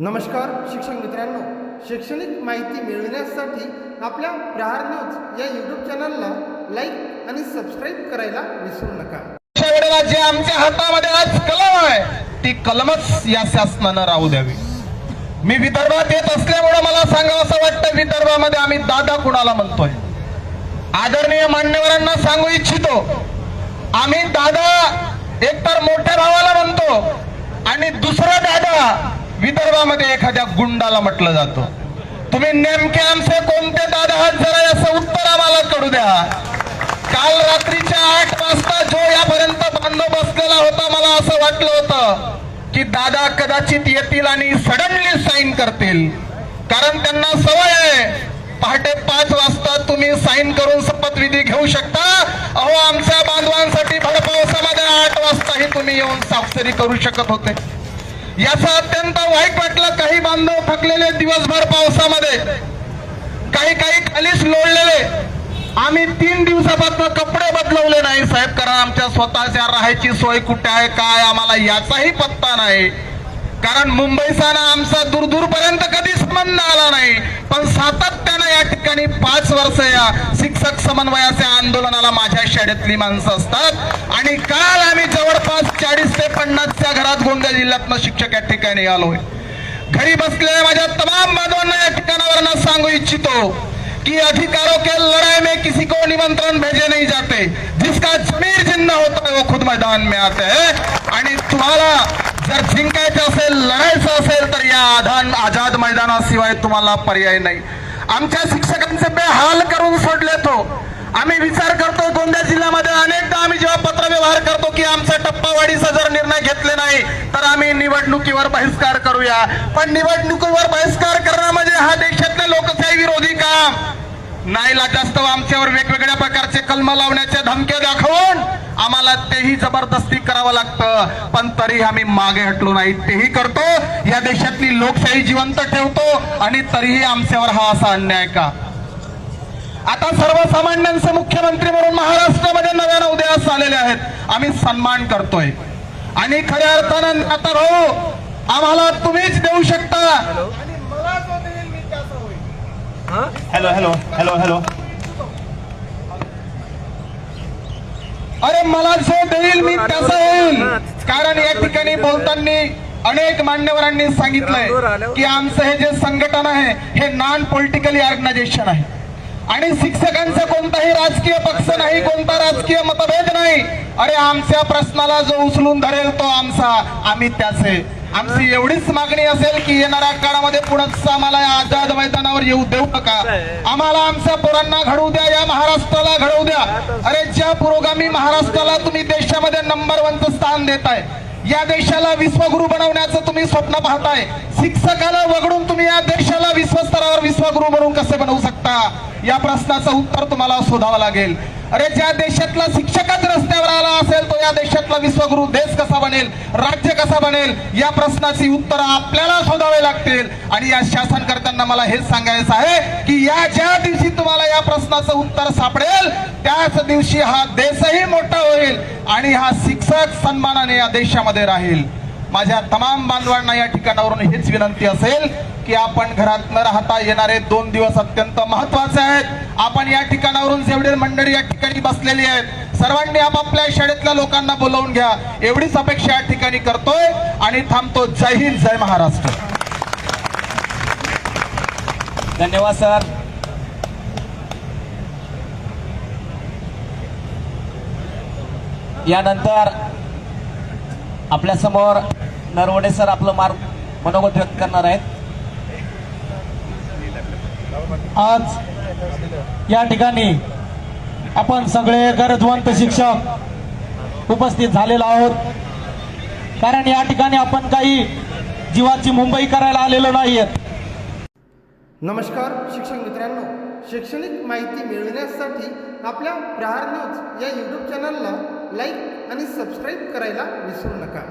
नमस्कार शिक्षक मित्रांनो. शैक्षणिक माहिती मिळविण्यासाठी आपल्या प्रहार न्यूज या यूट्यूब चॅनलला लाईक आणि सबस्क्राईब करायला विसरू नका. जे आमच्या हातामध्ये आज कलम आहे. ती कलमच या शासनानं राहू द्यावी. मी विदर्भात येत असल्यामुळे मला सांगावं असं वाटतं विदर्भामध्ये आम्ही दादा कुणाला म्हणतोय? आदरणीय मान्यवरांना सांगू इच्छितो आम्ही दादा एकटा विदर्भामध्ये एखाद्या गुंडाला म्हटलं जातं. तुम्ही नेमके आमचे कोणते दादा आहात जरा याचं उत्तर आम्हाला करू द्या. काल रात्रीच्या आठ वाजता जो यापर्यंत बांधव बसलेला होता मला असं वाटलं होतं की दादा कदाचित येतील आणि सडनली साईन करतील. कारण त्यांना सवय आहे. पहाटे पाच वाजता तुम्ही साईन करून शपथविधी घेऊ शकता. अहो आमच्या बांधवांसाठी भडपावसामध्ये आठ वाजताही तुम्ही येऊन साक्षरी करू शकत होते. याचा अत्यंत वाईट वाटलं. काही बांधव थकलेले दिवसभर पावसामध्ये. काही काही खालीच लोळलेले. आम्ही तीन दिवसापासून कपडे बदलवले नाही साहेब. कारण आमच्या स्वतःच्या राहायची सोय कुठे आहे काय आम्हाला याचाही पत्ता नाही. कारण मुंबईचा ना आमचा दूर दूरपर्यंत कधी संबंध आला नाही. पण सातत्यानं या ठिकाणी पाच वर्ष या शिक्षक समन्वयाच्या आंदोलनाला माझ्या शाळेतली माणसं असतात. आणि काल आम्ही जवळपास चाळीस ते पन्नासच्या घरात गोंदिया जिल्ह्यातनं शिक्षक या ठिकाणी आलोय घरी बसलेल्या माझ्या तमाम बांधवांना या ठिकाणावर सांगू इच्छितो कि अधिकारों के लड़ाई में किसी को निमंत्रण भेजे नहीं जाते. जिसका जमीर जिंदा होता है वो खुद मैदान में आते हैं. आणि तुम्हाला जर जिंकायचं असेल लढायचं असेल तर या आधान आझाद मैदानाशिवाय तुम्हाला पर्याय नाही. आमच्या शिक्षकांचे बेहाल करून सोडले तो. आम्ही विचार करतो गोंदिया जिल्ह्यामध्ये अनेकदा आम्ही जेव्हा पत्रव्यवहार करतो की आमचा टप्पावाढीचा जर निर्णय घेतले नाही तर आम्ही निवडणुकीवर बहिष्कार करूया. पण निवडणुकीवर बहिष्कार करणं म्हणजे हा देशातले लोकशाही विरोधी काम. नाही जास्त आमच्यावर वेगवेगळ्या प्रकारचे कलम लावण्याच्या धमक्या दाखवून आम्हाला तेही जबरदस्ती करावं लागतं. पण तरी आम्ही मागे हटलो नाही. तेही करतो. या देशातली लोकशाही जिवंत ठेवतो. आणि तरीही आमच्यावर हा असा अन्याय का? आता सर्वसामान्यांचे मुख्यमंत्री म्हणून महाराष्ट्रामध्ये नव्यानं उदयास आलेले आहेत. आम्ही सन्मान करतोय. आणि खऱ्या अर्थानं आता भाऊ आम्हाला तुम्हीच देऊ शकता. Hello hello hello hello. अरे मला जो देईल मी त्याचा येईल कारण या ठिकाणी बोलताना अनेक मान्यवरांनी सांगितलंय की आमचं हे जे संघटन आहे हे नॉन पॉलिटिकली ऑर्गनायझेशन आहे. आणि शिक्षकांचा कोणताही राजकीय पक्ष नाही कोणता राजकीय मतभेद नाही. अरे आमच्या प्रश्नाला जो उचलून धरेल तो आमचा. आम्ही त्याचे आमची एवढीच मागणी असेल की येणाऱ्या काळामध्ये पुढंच आम्हाला या आझाद मैदानावर येऊ देऊ नका. आम्हाला आमच्या पोरांना घडवू द्या या महाराष्ट्राला घडवू द्या. अरे ज्या पुरोगामी महाराष्ट्राला तुम्ही देशामध्ये नंबर वनचं स्थान देताय या देशाला विश्वगुरु बनवण्याचं तुम्ही स्वप्न पाहताय. शिक्षकाला वगळून तुम्ही या देशाला विश्वस्तरावर विश्वगुरु बनवून कसे बनवू शकता? या प्रश्नाचं उत्तर तुम्हाला शोधावं लागेल. अरे ज्या देशातला शिक्षकच रस्त्यावर आला असेल तो या देशातला विश्वगुरु देश कसा बनेल राज्य कसा बनेल या प्रश्नाची उत्तर आपल्याला शोधावे लागतील. आणि या शासनकर्त्यांना मला हेच सांगायचं आहे की या ज्या दिवशी तुम्हाला या प्रश्नाचं उत्तर सापडेल त्याच दिवशी हा देशही मोठा होईल आणि हा शिक्षक सन्मानाने या देशामध्ये राहील. माझ्या तमाम बांधवांना या ठिकाणावरून हेच विनंती असेल की आपण घरात न राहता येणारे दोन दिवस अत्यंत महत्त्वाचे आहेत. आपण या ठिकाणावरून जेवढे मंडळी या ठिकाणी बसलेली आहेत सर्वांनी आपापल्या शाळेतल्या लोकांना बोलवून घ्या. एवढीच अपेक्षा या ठिकाणी करतोय आणि थांबतो. जय हिंद जय महाराष्ट्र. धन्यवाद सर. यानंतर आपल्यासमोर नरवडे सर आपलं मार्ग मनोगत व्यक्त करणार आहेत. आज या ठिकाणी आपण सगळे गरजवंत शिक्षक उपस्थित झालेलो आहोत. कारण या ठिकाणी आपण काही जीवाची मुंबई करायला आलेलो नाहीयेत. नमस्कार शिक्षक मित्रांनो. शैक्षणिक माहिती मिळविण्यासाठी आपल्या प्रहार न्यूज या यूट्यूब चॅनलला लाईक आणि सबस्क्राईब करायला विसरू नका.